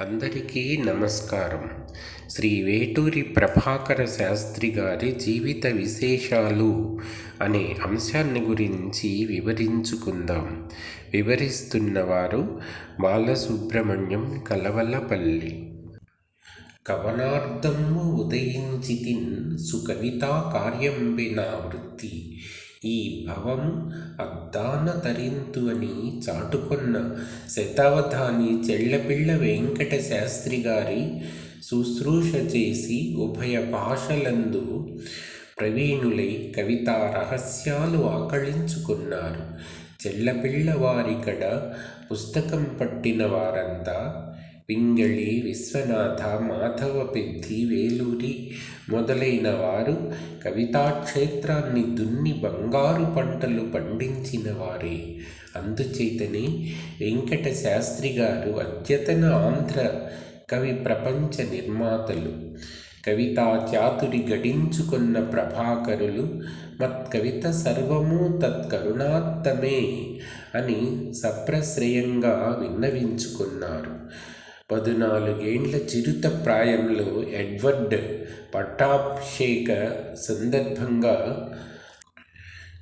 అందరికీ నమస్కారం. శ్రీ వేటూరి ప్రభాకర శాస్త్రి గారి జీవిత విశేషాలు అనే అంశాన్ని గురించి వివరించుకుందాం. వివరిస్తున్నవారు బాలసుబ్రహ్మణ్యం కలవలపల్లి. కవనార్థము ఉదయించితిన్ సుకవితా కార్యంబిన వృత్తి ఈ భవం అద్దాన తరింతు అని చాటుకొన్న శతావధాని చెళ్ళపిళ్ళ వెంకట శాస్త్రి గారి శుశ్రూష చేసి ఉభయ భాషలందు ప్రవీణులై కవితా రహస్యాలు ఆకళించుకున్నారు. చెల్లపిళ్ళ వారికడ పుస్తకం పట్టిన వారంతా పింగళి విశ్వనాథ మాధవ పెద్ది వేలూరి మొదలైన వారు కవితాక్షేత్రాన్ని దున్ని బంగారు పంటలు పండించిన వారే అందుచేతనే వెంకట శాస్త్రి గారు అద్యతన ఆంధ్ర కవి ప్రపంచ నిర్మాతలు కవితా చాతురి గడించుకున్న ప్రభాకరులు మత్కవిత సర్వము తత్కరుణాత్తమే అని సప్రశ్రయంగా విన్నవించుకున్నారు పదునాలుగేండ్ల చిరుత ప్రాయంలో ఎడ్వర్డ్ పట్టాభిషేక సందర్భంగా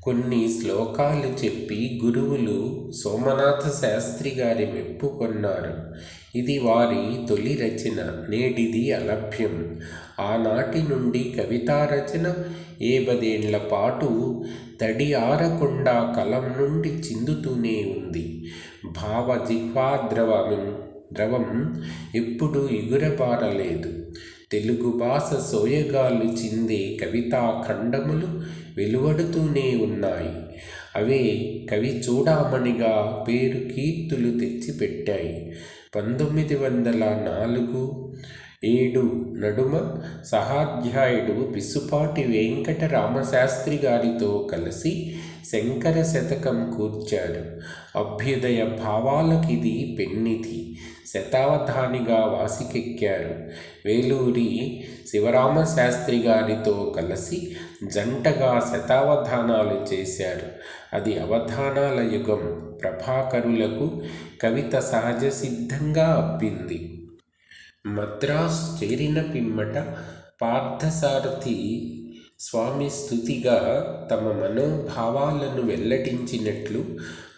కొన్ని శ్లోకాలు చెప్పి గురువులు సోమనాథ శాస్త్రి గారి మెప్పు కొన్నారు. ఇది వారి తొలి రచన నేటిది అలభ్యం. ఆనాటి నుండి కవితా రచన ఏబదేండ్ల పాటు తడి ఆరకుండా కలం నుండి చిందుతూనే ఉంది. భావ జిహ్వాద్రవం ద్రవం ఎప్పుడు ఎగురబారలేదు. తెలుగు భాష సోయగాలు చిందే కవితా ఖండములు వెలువడుతూనే ఉన్నాయి. అవే కవి చూడామణిగా పేరు కీర్తులు తెచ్చిపెట్టాయి. పంతొమ్మిది వందల నాలుగు ఏడు నడుమ సహాధ్యాయుడు పిసుపాటి వెంకట రామశాస్త్రి గారితో కలిసి శంకర శతకం కూర్చారు. అభ్యుదయ భావాలకిది పెన్నిధి. శతావధానిగా వాసికెక్కారు. వేలూరి శివరామశాస్త్రి గారితో కలిసి జంటగా శతావధానాలు చేశారు. అది అవధానాల యుగం. ప్రభాకరులకు కవిత సహజ సిద్ధంగా అబ్బింది మద్రాస్ చేరిన పిమ్మట పార్థసారథి స్వామి స్థుతిగా తమ మనోభావాలను వెల్లడించినట్లు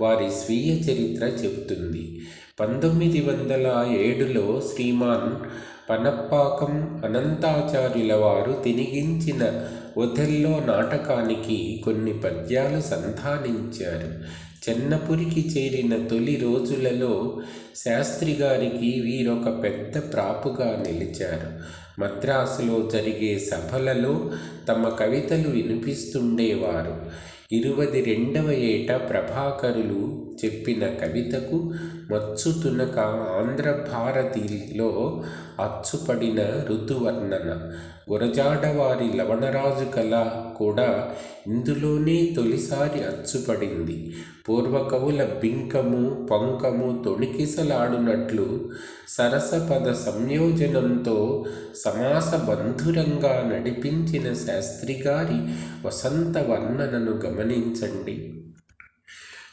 వారి స్వీయ చరిత్ర చెబుతుంది. పంతొమ్మిది వందల ఏడులో శ్రీమాన్ పనప్పాకం అనంతాచార్యుల వారు తినిగించిన ఒథెల్లో నాటకానికి కొన్ని పద్యాలు సంధానించారు. చెన్నపురికి చేరిన తొలి రోజులలో శాస్త్రి గారికి వీరొక పెద్ద ప్రాపుగా నిలిచారు. మద్రాసులో జరిగే సభలలో తమ కవితలు వినిపిస్తుండేవారు. ఇరువది రెండవ ఏట ప్రభాకరులు చెప్పిన కవితకు మచ్చుతునక ఆంధ్ర భారతిలో అచ్చుపడిన ఋతువర్ణన. గురజాడవారి లవణరాజు కళ కూడా ఇందులోనే తొలిసారి అచ్చుపడింది. పూర్వకవుల బింకము పంకము తొణికిసలాడునట్లు సరసపద సంయోజనంతో సమాస బంధురంగా నడిపించిన శాస్త్రి గారి వసంత వర్ణనను గమనించండి.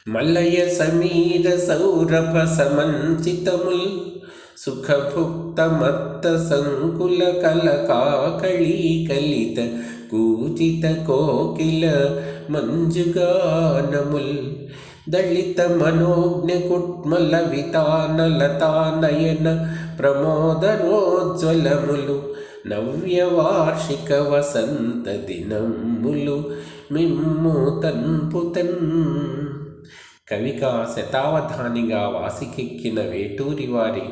మల్లయ సమీర సౌరభ సమంచితముల్ సుఖభుక్త మత్త సంకుల కలకాకళీ కలిత కూచిత కోకిల మంజుగానముల్. దళిత మనోజ్ఞ కుట్మల వితానలతానయన ప్రమోదరోజ్వలములు నవ్య వార్షిక వసంత దినములు మిమ్ము తన్పుతన్. కవిగా శతావధానిగా వాసికెక్కిన వేటూరి వారి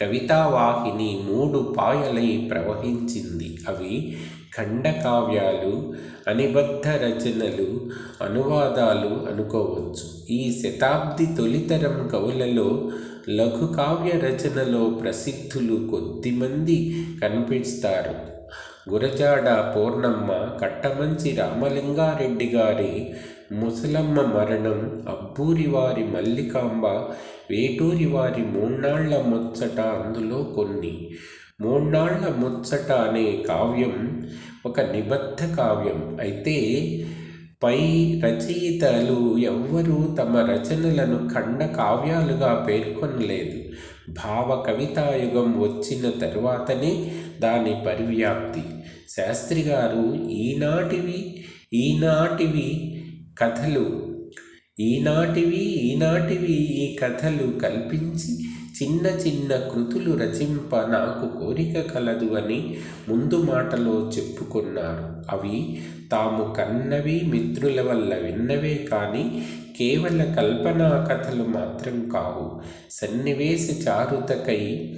కవితావాహిని మూడు పాయలై ప్రవహించింది. అవి ఖండకావ్యాలు అనిబద్ధ రచనలు అనువాదాలు అనుకోవచ్చు. ఈ శతాబ్ది తొలితరం కవులలో లఘు కావ్య రచనలో ప్రసిద్ధులు కొద్దిమంది కనిపిస్తారు. గురజాడ పూర్ణమ్మ కట్టమంచి రామలింగారెడ్డి గారి ముసలమ్మ మరణం అబ్బూరివారి మల్లికాంబ వేటూరివారి మూన్నాళ్ళ ముచ్చట అందులో కొన్ని. మూన్నాళ్ళ ముచ్చట అనే కావ్యం ఒక నిబద్ధ కావ్యం. అయితే పై రచయితలు ఎవ్వరూ తమ రచనలను ఖండ కావ్యాలుగా పేర్కొనలేదు. భావ కవితాయుగం వచ్చిన తరువాతనే దాని పరివ్యాప్తి. శాస్త్రి గారు ఈనాటివి ఈనాటివి కథలు. ఈనాటివి ఈనాటివి ఈ కథలు కల్పించి చిన్న చిన్న కృతులు రచింప నాకు కోరిక కలదు అని ముందు మాటలో చెప్పుకున్నారు. అవి తాము కన్నవి మిత్రుల వల్ల విన్నవే కానీ కేవల కల్పనా కథలు మాత్రం కావు. సన్నివేశ చారుతకై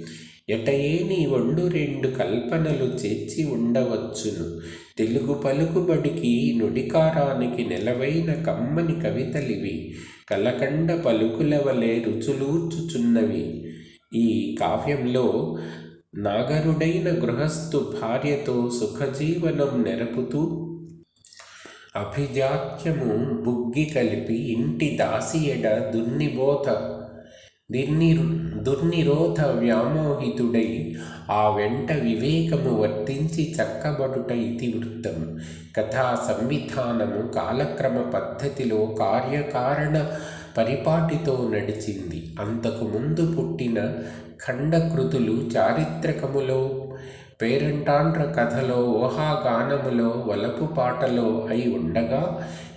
ఎటయేని ఒండు రెండు కల్పనలు చేర్చి ఉండవచ్చును. తెలుగు పలుకుబడికి నుడికారానికి నెలవైన కమ్మని కవితలివి. కలకండ పలుకుల వలె రుచులూర్చుచున్నవి. ఈ కావ్యంలో నాగరుడైన గృహస్థు భార్యతో సుఖజీవనం నెరపుతూ అభిజాత్యము బుగ్గి కలిపి ఇంటి దాసియడ దున్నిబోత దుర్నిరు దుర్నిరోధ వ్యామోహితుడై ఆ వెంట వివేకము వర్తించి చక్కబడుట ఇతివృత్తం. కథా సంవిధానము కాలక్రమ పద్ధతిలో కార్యకారణ పరిపాటితో నడిచింది. అంతకు ముందు పుట్టిన ఖండకృతులు చారిత్రకములో పేరంటాండ్ర కథలో ఊహాగానములో వలపు పాటలో అయి ఉండగా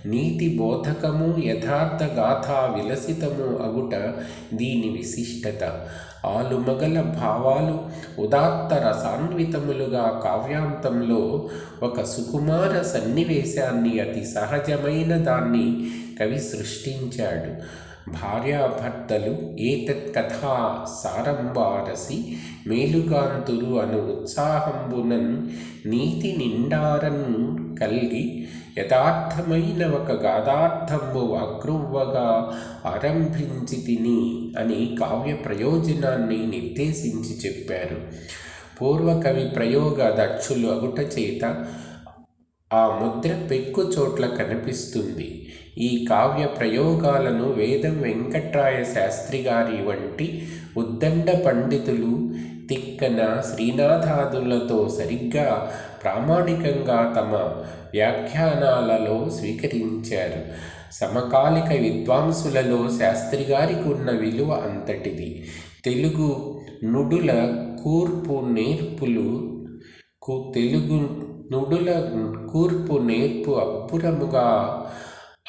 నీతి బోధకము యథార్థ గాథా విలసితము అగుట దీని విశిష్టత. ఆలుమగల భావాలు ఉదాత్త రసాన్వితములుగా కావ్యాంతంలో ఒక సుకుమార సన్నివేశాన్ని అతి సహజమైన దాన్ని కవి సృష్టించాడు. భార్యాభర్తలు ఏతత్ కథా సారంబారసి మేలుగాంతురు అను ఉత్సాహంబునన్ నీతి నిండారన్ కల్గి యథార్థమైన ఒక గాథార్థము అక్రువ్వగా ఆరంభించి తిని అని కావ్య ప్రయోజనాన్ని నిర్దేశించి చెప్పారు. పూర్వకవి ప్రయోగ దక్షులు అగుట చేత ఆ ముద్ర పెక్కు చోట్ల కనిపిస్తుంది. ఈ కావ్య ప్రయోగాలను వేదం వెంకట్రాయ శాస్త్రి గారి వంటి ఉద్దండ పండితులు తిక్కన శ్రీనాథాదులతో సరిగ్గా ప్రామాణికంగా తమ వ్యాఖ్యానాలలో స్వీకరించారు. సమకాలిక విద్వాంసులలో శాస్త్రి గారికి ఉన్న విలువ అంతటిది. తెలుగు నుడుల కూర్పు నేర్పులు తెలుగు నుడుల కూర్పు నేర్పు అబ్బురముగా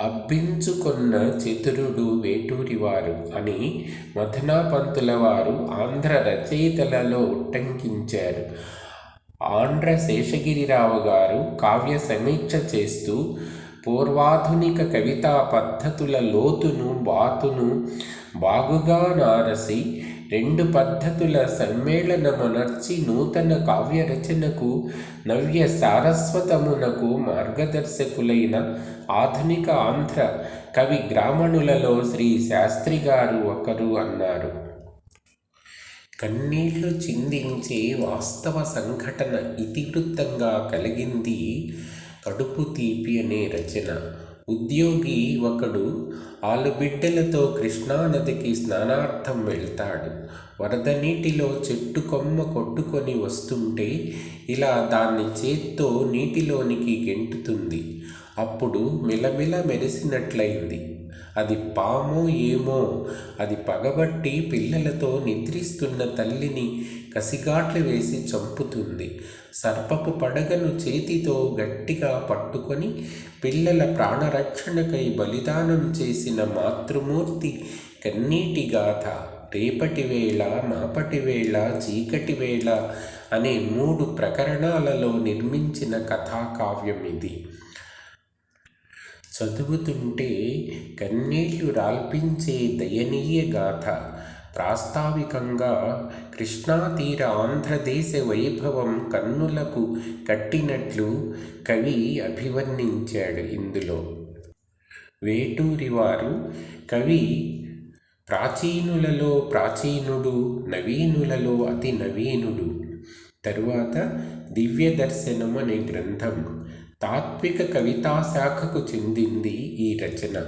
అబ్బించుకున్న చతురుడు వేటూరివారు అని మధునాపంతుల వారు ఆంధ్ర రచయితలలో ఉట్టంకించారు ఆంధ్ర శేషగిరిరావు గారు కావ్య సమీక్ష చేస్తూ పూర్వాధునిక కవితా పద్ధతుల లోతును బాతును బాగుగా నారసి రెండు పద్ధతుల సమ్మేళనమునర్చి నూతన కావ్యరచనకు నవ్య సారస్వతమునకు మార్గదర్శకులైన ఆధునిక ఆంధ్ర కవి గ్రామణులలో శ్రీ శాస్త్రి గారు ఒకరు అన్నారు. కన్నీళ్ళు చిందించే వాస్తవ సంఘటన ఇతివృత్తంగా కలిగింది కడుపు తీపి అనే రచన. ఉద్యోగి ఒకడు ఆలుబిడ్డలతో కృష్ణానదికి స్నానార్థం వెళ్తాడు. వరద నీటిలో చెట్టు కొమ్మ కొట్టుకొని వస్తుంటే ఇలా దాన్ని చేత్తో నీటిలోనికి గెంటుతుంది. అప్పుడు మిలమిల మెరిసినట్లయింది. అది పామో ఏమో అది పగబట్టి పిల్లలతో నిద్రిస్తున్న తల్లిని కసిగాట్లు వేసి చంపుతుంది. సర్పపు పడగను చేతితో గట్టిగా పట్టుకొని పిల్లల ప్రాణరక్షణకై బలిదానం చేసిన మాతృమూర్తి కన్నీటి గాథ రేపటి వేళ మాపటి వేళ చీకటి వేళ అనే మూడు ప్రకరణాలలో నిర్మించిన కథాకావ్యం ఇది. చదువుతుంటే కన్నీళ్ళు రాల్పించే దయనీయ గాథ ప్రాస్తావికంగా కృష్ణాతీర ఆంధ్రదేశ వైభవం కన్నులకు కట్టినట్లు కవి అభివర్ణించాడు ఇందులో. వేటూరివారు కవి ప్రాచీనులలో ప్రాచీనుడు నవీనులలో అతి నవీనుడు. తరువాత దివ్య దర్శనం అనే గ్రంథం. తాత్విక కవితా శాఖకు చెందింది ఈ రచన.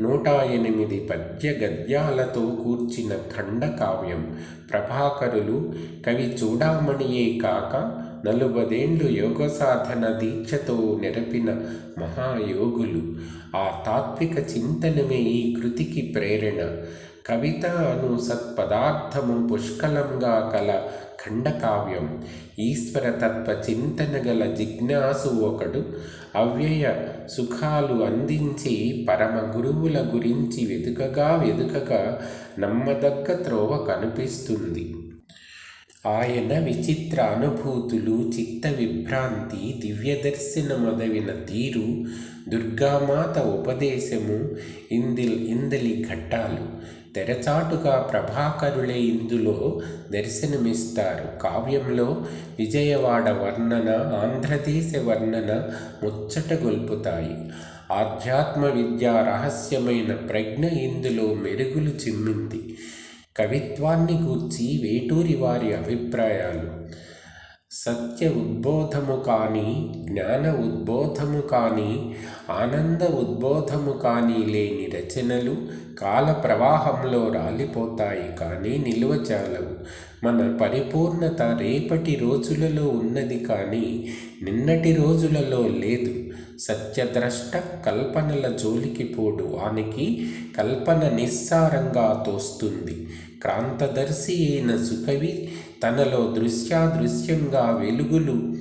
నూట ఎనిమిది పద్య గద్యాలతో కూర్చిన ఖండకావ్యం. ప్రభాకరులు కవి చూడామణియే కాక నలుబదేండ్లు యోగ సాధన దీక్షతో నెరపిన మహాయోగులు. ఆ తాత్విక చింతనమే ఈ కృతికి ప్రేరణ. కవిత అను సత్పదార్థము పుష్కలంగా కల ఖండకావ్యం. ఈశ్వర తత్వ చింతన గల జిజ్ఞాసు ఒకడు అవ్యయ సుఖాలు అందించి పరమ గురువుల గురించి వెతుకగా వెతుకగా నమ్మదగ్గ త్రోవ కనిపిస్తుంది. ఆయన విచిత్ర అనుభూతులు చిత్త విభ్రాంతి దివ్యదర్శన మొదవిన తీరు దుర్గామాత ఉపదేశము ఇందిల్ ఇందలి ఘట్టాలు తెరచాటుగా ప్రభాకరులే ఇందులో దర్శనమిస్తారు. కావ్యంలో విజయవాడ వర్ణన ఆంధ్రదేశ వర్ణన ముచ్చట గొల్పుతాయి. ఆధ్యాత్మ విద్యా రహస్యమైన ప్రజ్ఞ ఇందులో మెరుగులు చిమ్మింది. కవిత్వాన్ని గూర్చి వేటూరి వారి అభిప్రాయాలు. సత్య ఉద్బోధము కానీ జ్ఞాన ఉద్బోధము కానీ ఆనంద ఉద్బోధము కానీ లేని రచనలు కాల ప్రవాహంలో రాలిపోతాయి కానీ నిలువచాలవు మన పరిపూర్ణత రేపటి రోజులలో ఉన్నది కానీ నిన్నటి రోజులలో లేదు. సత్యద్రష్ట కల్పనల జోలికి పోడు. వానికి కల్పన నిస్సారంగా తోస్తుంది. క్రాంతదర్శి అయిన సుకవి తనలో దృశ్యాదృశ్యంగా వెలుగులు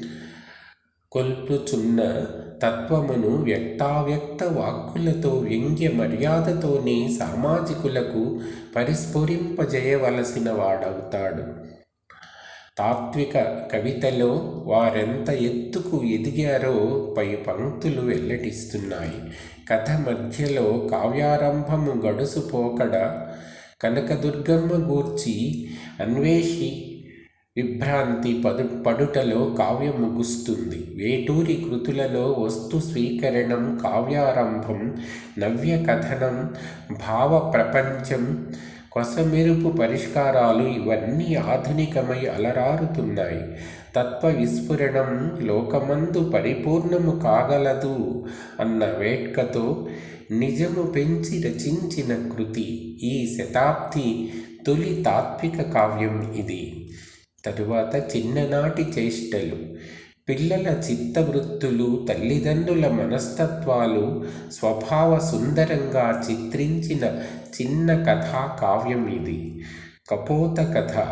కొల్పుచున్న తత్వమును వ్యక్తావ్యక్త వాక్కులతో వ్యంగ్య మర్యాదతోనే సామాజికులకు పరిస్ఫురింపజేయవలసిన వాడవుతాడు. తాత్విక కవితలో వారెంత ఎత్తుకు ఎదిగారో పై పంక్తులు వెల్లడిస్తున్నాయి. కథ మధ్యలో కావ్యారంభము గడుసుపోకడ కనకదుర్గమ్మ గూర్చి అన్వేషి విభ్రాంతి పదు పడుటలో కావ్యం ముగుస్తుంది. వేటూరి కృతులలో వస్తు స్వీకరణం కావ్యారంభం నవ్య కథనం భావ ప్రపంచం కొసమెరుపు పరిష్కారాలు ఇవన్నీ ఆధునికమై అలరారుతున్నాయి. తత్వ విస్ఫురణం లోకమందు పరిపూర్ణము కాగలదు అన్న వేట్కతో నిజము పెంచి రచించిన కృతి. ఈ శతాబ్ది తొలి తాత్విక కావ్యం ఇది. తరువాత చిన్ననాటి చేష్టలు. పిల్లల చిత్తవృత్తులు తల్లిదండ్రుల మనస్తత్వాలు స్వభావ సుందరంగా చిత్రించిన చిన్న కథా కావ్యం ఇది. కపోత కథ.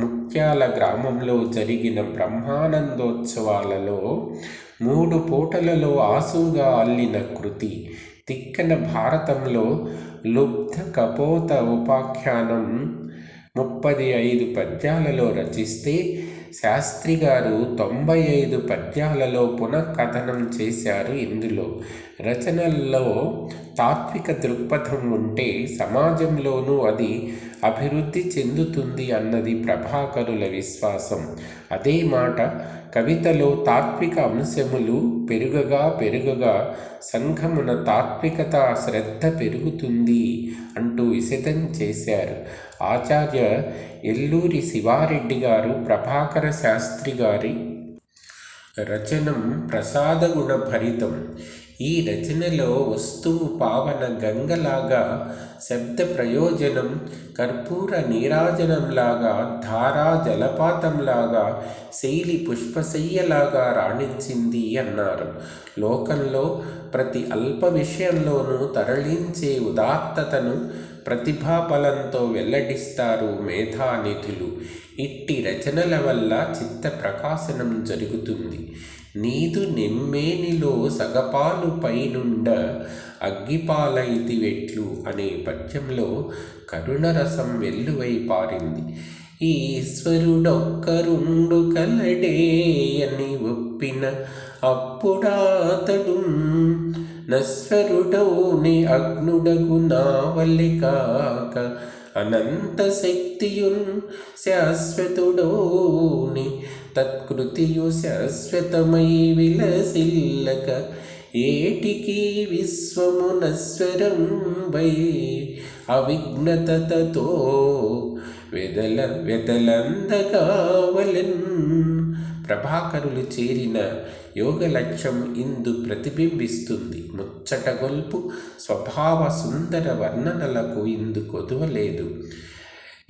ముత్యాల గ్రామంలో జరిగిన బ్రహ్మానందోత్సవాలలో మూడు పూటలలో ఆసుగా అల్లిన కృతి. తిక్కన భారతంలో లుబ్ధ కపోత ఉపాఖ్యానం ముప్పది ఐదు పద్యాలలో రచిస్తే శాస్త్రి గారు తొంభై ఐదు పద్యాలలో పునఃకథనం చేశారు ఇందులో. రచనల్లో తాత్విక దృక్పథం ఉంటే సమాజంలోనూ అది అభివృద్ధి చెందుతుంది అన్నది ప్రభాకరుల విశ్వాసం. అదే మాట కవితలో తాత్విక అంశములు పెరుగగా పెరుగగా సంఘమున తాత్వికత శ్రద్ధ పెరుగుతుంది అంటూ విసితం చేశారు. ఆచార్య ఎల్లూరి శివారెడ్డి గారు ప్రభాకర శాస్త్రి గారి రచనం ప్రసాదగుణ భరితం ఈ రచనలో వస్తువు పావన గంగలాగా శబ్ద ప్రయోజనం కర్పూర నీరాజనంలాగా ధారా జలపాతంలాగా శైలి పుష్పశయ్యలాగా రాణించింది అన్నారు. లోకంలో ప్రతి అల్ప విషయంలోనూ తరలించే ఉదాత్తతను ప్రతిభాబలంతో వెల్లడిస్తారు మేధానిధులు. ఇట్టి రచనల వల్ల చిత్త ప్రకాశనం జరుగుతుంది. నీదు నెమ్మేనిలో సగపాలు పైనుండ అగ్గిపాలైతి వెట్లు అనే పద్యంలో కరుణరసం వెల్లువై పారింది. ఈశ్వరుడొక్కరుండు కలడే అని ఒప్పిన అప్పుడాతడు నశ్వరుడౌని అగ్నుడగు నావల్లి కాక అనంత శక్తియున్ శాశ్వతుడోని తత్కృతియు శాశ్వతమై విలసిల్లక ఏటికి విశ్వము నశ్వరం వై అవిఘ్నతతో వెదల వెదలందగావలెన్ ప్రభాకరులు చేరిన యోగ లక్ష్యం ఇందు ప్రతిబింబిస్తుంది. ముచ్చటగొల్పు స్వభావ సుందర వర్ణనలకు ఇందు కొదువలేదు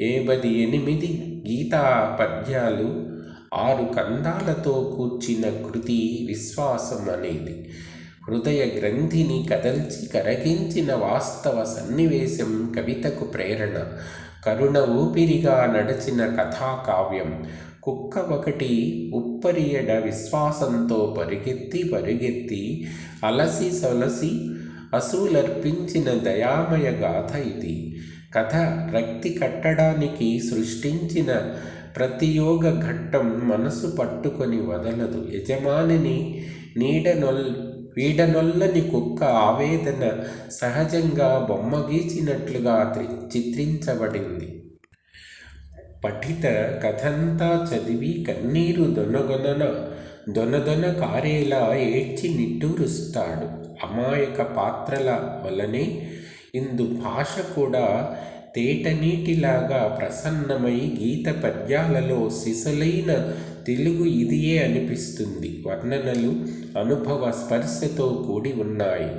ఏబది ఎనిమిది గీతా పద్యాలు ఆరు కందాలతో కూర్చిన కృతి విశ్వాసం అనేది. హృదయ గ్రంథిని కదల్చి కరగించిన వాస్తవ సన్నివేశం కవితకు ప్రేరణ. కరుణ ఊపిరిగా నడిచిన కథాకావ్యం కుక్క ఒకటి ఉప్పరియడ విశ్వాసంతో పరిగెత్తి పరిగెత్తి అలసి సొలసి అసూలర్పించిన దయామయ గాథ ఇది. కథ రక్తి కట్టడానికి సృష్టించిన ప్రతియోగ ఘట్టం మనసు పట్టుకొని వదలదు. యజమానిని నీడనొల్ వీడనొల్లని కుక్క ఆవేదన సహజంగా బొమ్మ గీచినట్లుగా చిత్రించబడింది. పఠిత కథంతా చదివి కన్నీరు దొనగొనన దొనదొన కారేలా ఏడ్చి నిట్టూరుస్తాడు. అమాయక పాత్రల వలనే ఇందు భాష కూడా తేటనీటిలాగా ప్రసన్నమై గీత పద్యాలలో సిసలైన తెలుగు ఇదియే అనిపిస్తుంది. వర్ణనలు అనుభవ స్పర్శతో కూడి ఉన్నాయి.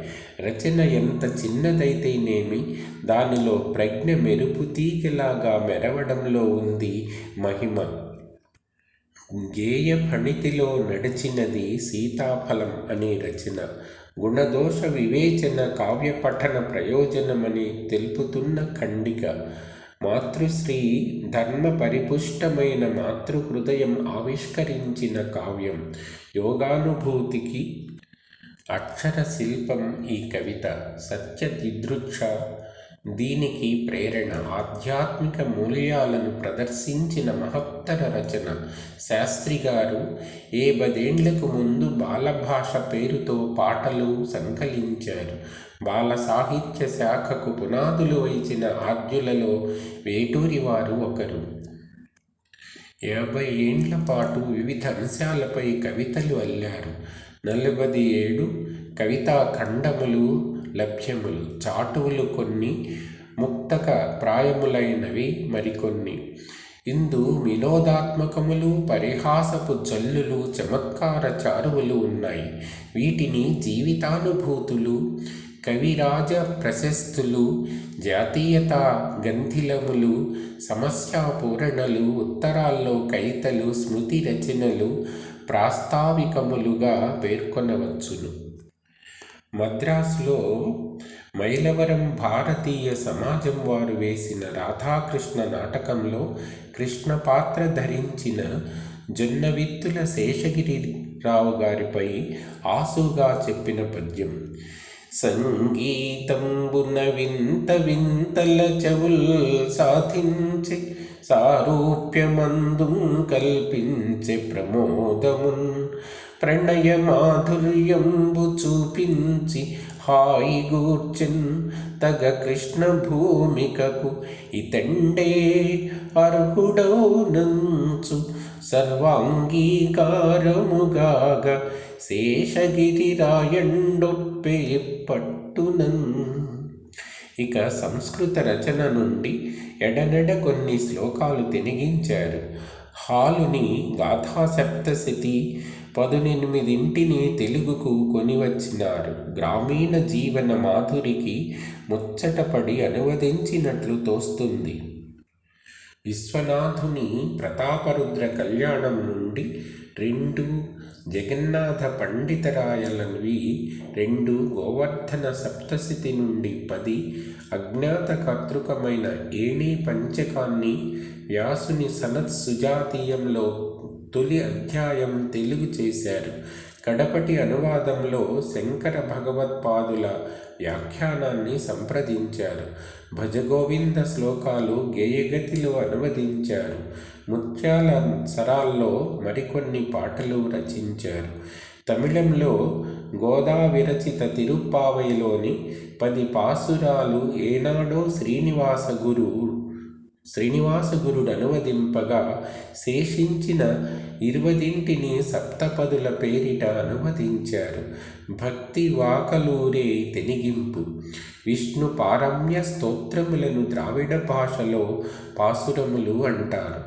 రచన ఎంత చిన్నదైతేనేమి దానిలో ప్రజ్ఞ మెరుపు తీగలాగా మెరవడంలో ఉంది మహిమ. గేయ ఫణితిలో నడిచినది సీతాఫలం అనే రచన. గుణదోష వివేచన కావ్య పఠన ప్రయోజనమని తెలుపుతున్న ఖండిక. మాతృశ్రీ ధర్మ పరిపుష్టమైన మాతృహృదయం ఆవిష్కరించిన కావ్యం. యోగానుభూతికి అక్షర శిల్పం ఈ కవిత. సత్య దిదృక్ష దీనికి ప్రేరణ ఆధ్యాత్మిక మూల్యాలను ప్రదర్శించిన మహత్తర రచన. శాస్త్రి గారు ఏ పదేండ్లకు ముందు బాలభాష పేరుతో పాటలు సంకలించారు. బాల సాహిత్య శాఖకు పునాదులు వేసిన ఆద్యులలో వేటూరి వారు ఒకరు. యాభై ఏండ్ల పాటు వివిధ అంశాలపై కవితలు అల్లారు. నలభై ఏడు కవితా ఖండములు లభ్యములు. చాటువులు కొన్ని ముక్తక ప్రాయములైనవి మరికొన్ని. ఇందు వినోదాత్మకములు పరిహాసపు జల్లులు చమత్కార చారువులు ఉన్నాయి. వీటిని జీవితానుభూతులు కవిరాజ ప్రశస్తులు జాతీయత గంధిలములు సమస్యాపూరణలు ఉత్తరాల్లో కైతలు స్మృతి రచనలు ప్రాస్తావికములుగా పేర్కొనవచ్చును. మద్రాసులో మైలవరం భారతీయ సమాజం వారు వేసిన రాధాకృష్ణ నాటకంలో కృష్ణ పాత్ర ధరించిన జొన్నవిత్తుల శేషగిరిరావు గారిపై ఆసుగా చెప్పిన పద్యం. సంగీతంబున వింత వింతల చెవుల్ సాధించే సారూప్యమందు కల్పించే ప్రమోదమున్ ప్రణయ మాధుర్యంబు చూపించి హాయిగూర్చెన్ తగ కృష్ణ భూమికకు ఇతండే అర్హుడౌనంచు సర్వాంగీకారముగాగ శేషగిరి రాయండొప్పే పట్టునన్. ఇక సంస్కృత రచన నుండి ఎడనెడ కొన్ని శ్లోకాలు తినిగించారు. హాలుని గాథా సప్తశతి పదునెనిమిదింటిని తెలుగుకు కొనివచ్చినారు గ్రామీణ జీవన మాధురికి ముచ్చటపడి అనువదించినట్లు తోస్తుంది. విశ్వనాథుని ప్రతాపరుద్ర కళ్యాణం నుండి రెండు జగన్నాథ పండితరాయలవి రెండు గోవర్ధన సప్తశతి నుండి పది అజ్ఞాత కర్తృకమైన ఏణీ పంచకాన్ని వ్యాసుని సనత్ సుజాతీయంలో తొలి అధ్యాయం తెలుగు చేశారు. కడపటి అనువాదంలో శంకర భగవత్పాదుల వ్యాఖ్యానాన్ని సంప్రదించారు. భజగోవింద శ్లోకాలు గేయగతిలో అనువదించారు. ముత్యాల సరాల్లో మరికొన్ని పాటలు రచించారు. తమిళంలో గోదా విరచిత తిరుప్పావైలోని పది పాసురాలు ఏనాడో శ్రీనివాస గురు శ్రీనివాసగురుడు అనువదింపగా శేషించిన ఇరువదింటిని సప్తపదుల పేరిట అనువదించారు భక్తి వాకలూరే తెనిగింపు. విష్ణు పారమ్య స్తోత్రములను ద్రావిడ భాషలో పాసురములు అంటారు.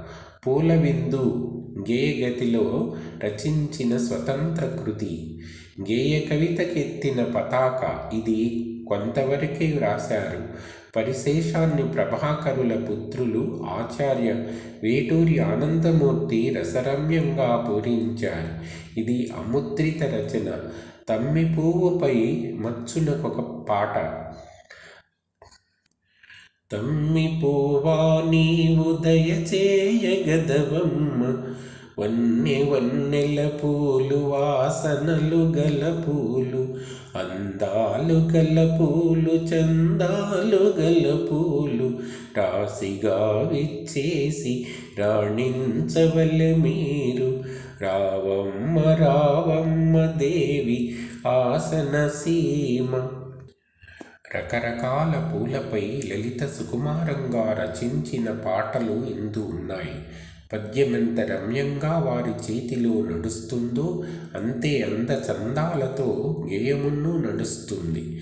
పూలవిందు గేయగతిలో రచించిన స్వతంత్ర కృతి. గేయ కవితకెత్తిన పతాక ఇది కొంతవరకే వ్రాశారు. పరిశేషాన్ని ప్రభాకరుల పుత్రులు ఆచార్య వేటూరి ఆనందమూర్తి రసరమ్యంగా పూరించారు. ఇది అముద్రిత రచన. తమ్మి పువ్వుపై మచ్చునకొక పాట. తమ్మి పువ్వా నీవు దయచేయగదవమ్మ వన్నె వన్నెల పూలు వాసనలు గల పూలు అందాలు గల పూలు చందాలు గల పూలు రాసిగా విచ్చేసి రాణించవలె మీరు. రావమ్మ రావమ్మ దేవి ఆసన సీమ. రకరకాల పూలపై లలిత సుకుమారంగా రచించిన పాటలు ఇందు ఉన్నాయి. పద్యమెంత రమ్యంగా వారి చేతిలో నడుస్తుందో అంతే అంద చందాలతో గేయమును నడుస్తుంది.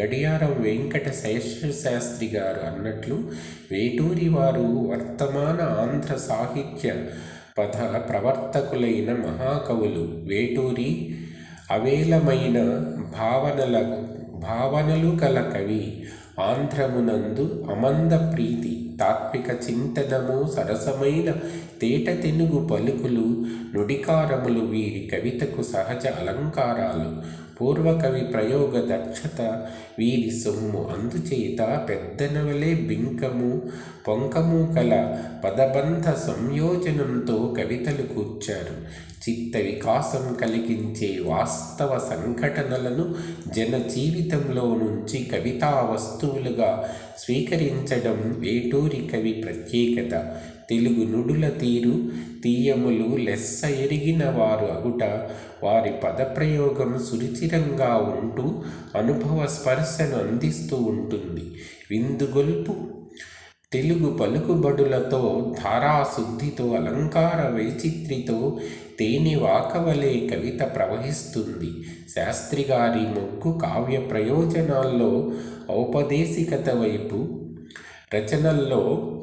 గడియారం వెంకట శేషశాస్త్రి గారు అన్నట్లు వేటూరి వారు వర్తమాన ఆంధ్ర సాహిత్య పథ ప్రవర్తకులైన మహాకవులు వేటూరి అవేలమైన భావనల భావనలు కల కవి ఆంధ్రమునందు అమంద ప్రీతి తాత్విక చింతనము సరసమైన తేట తెనుగు పలుకులు నుడికారములు వీరి కవితకు సహజ అలంకారాలు. పూర్వకవి ప్రయోగ దక్షత వీరి సొమ్ము అందుచేత పెద్దనవలే బింకము పొంకము కల పదబంధ సంయోజనంతో కవితలు కూర్చారు. చిత్త వికాసం కలిగించే వాస్తవ సంఘటనలను జన జీవితంలో నుంచి కవితా వస్తువులుగా స్వీకరించడం వేటూరి కవి ప్రత్యేకత. తెలుగు నుడుల తీరు తీయములు లెస్స ఎరిగిన వారు అగుట వారి పదప్రయోగం సురుచిరంగా ఉంటూ అనుభవ స్పర్శను అందిస్తూ ఉంటుంది. విందుగొల్పు తెలుగు పలుకుబడులతో ధారాశుద్ధితో అలంకార వైచిత్రితో తేనె వాకవలే కవిత ప్రవహిస్తుంది. శాస్త్రి గారి మొక్కు కావ్య ప్రయోజనాల్లో ఔపదేశికత వైపు రచనల్లో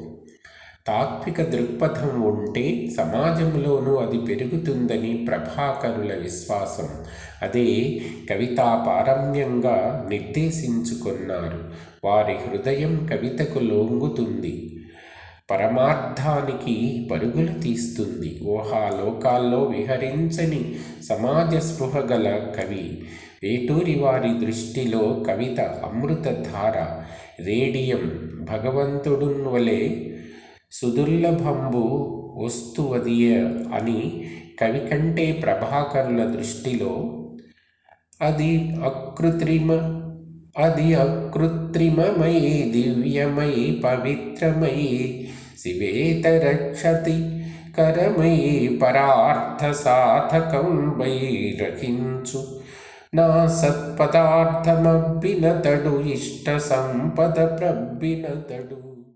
తాత్విక దృక్పథం ఉంటే సమాజంలోనూ అది పెరుగుతుందని ప్రభాకరుల విశ్వాసం. అదే కవితా పారమ్యంగా నిర్దేశించుకున్నారు. వారి హృదయం కవితకు లొంగుతుంది. పరమార్థానికి పరుగులు తీస్తుంది. ఊహాలోకాల్లో విహరించని సమాజ స్పృహ గల కవి. వేటూరి వారి దృష్టిలో కవిత అమృతధార. రేడియం భగవంతుడు వలె సుదుర్లభంబు వస్తువదియ అని కవికంటే ప్రభాకరుల దృష్టిలో అది అకృత్రిమ అది అకృత్రిమమై దివ్యమై పవిత్రమై శివేతరక్షతి కరమై పరార్థ సాధకం వై రహించు నా సత్పదార్థమబ్బినతడు ఇష్ట సంపద ప్రబ్బినతడు.